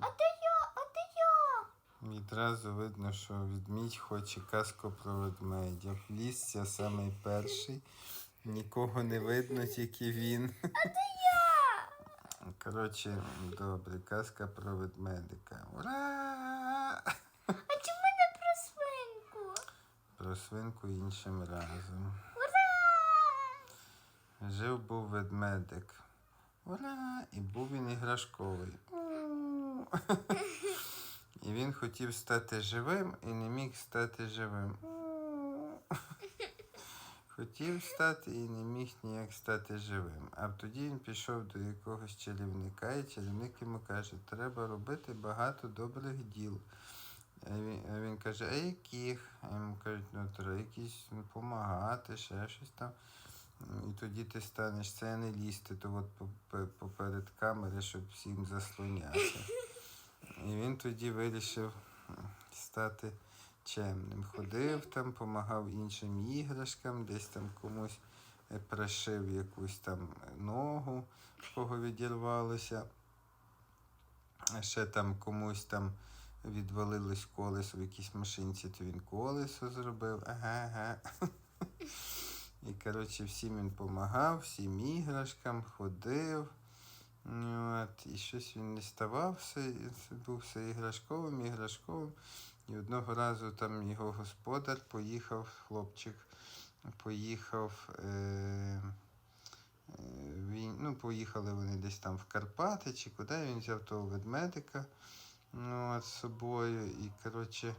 А де я? А де я? Відразу видно, що ведмідь хоче казку про ведмедя. Лісся самий перший. Нікого не видно, тільки він. А де я? Коротше, добре, казка про ведмедика. Ура! А чому не про свинку? Про свинку іншим разом. Ура! Жив був ведмедик. Ура! І був він іграшковий. І він хотів стати живим і не міг стати живим. Хотів стати і не міг ніяк стати живим. А тоді він пішов до якогось чарівника, і чарівник йому каже, треба робити багато добрих діл. А він, а він каже, а яких? А йому кажуть, ну треба якісь ну, ще щось там. І тоді ти станеш це не лізти, то от поперед камери, щоб всім заслоняти. І він тоді вирішив стати чемним. Ходив там, помагав іншим іграшкам, десь там комусь е, пришив якусь там ногу, кого відірвалося. Ще там комусь там відвалилось колесо в якійсь машинці, то він колесо зробив. Ага, ага. І, коротше, всім він допомагав, всім іграшкам ходив. От, і щось він не ставав, був все іграшковим, іграшковим. І одного разу там його господар поїхав, хлопчик, поїхав. Е, е, він, ну, поїхали вони десь там в Карпати чи куди. Він взяв того ведмедика ну, от, з собою. І, коротше,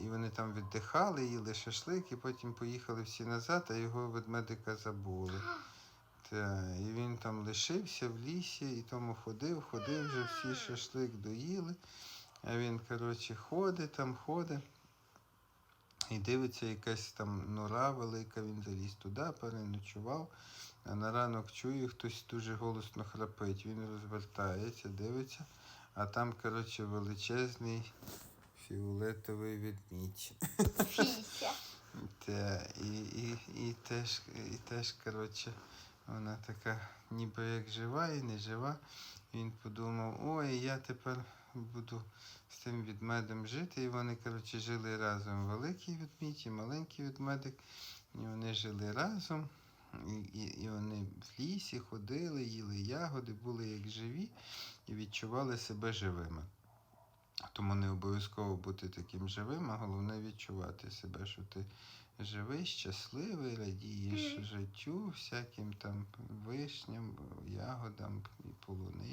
І вони там віддихали, їли шашлик, і потім поїхали всі назад, а його ведмедика забули. Та, і він там лишився в лісі, і тому ходив, ходив, вже всі шашлик доїли. А він, коротше, ходить там, ходить. І дивиться, якась там нора велика, він заліз туди, переночував. А на ранок чує, хтось дуже голосно храпить. Він розвертається, дивиться, а там, коротше, величезний фіолетовий ведмідь. Фіся. Та, і, і, і теж, і теж, коротше, вона така ніби як жива і не жива. Він подумав, ой, я тепер буду з цим ведмедем жити. І вони, коротше, жили разом. Великий ведмідь і маленький ведмедик. І вони жили разом. І, і, і вони в лісі ходили, їли ягоди, були як живі і відчували себе живими. Тому не обов'язково бути таким живим, а головне відчувати себе, що ти живий, щасливий, радієш життю, всяким там вишням, ягодам і полуни.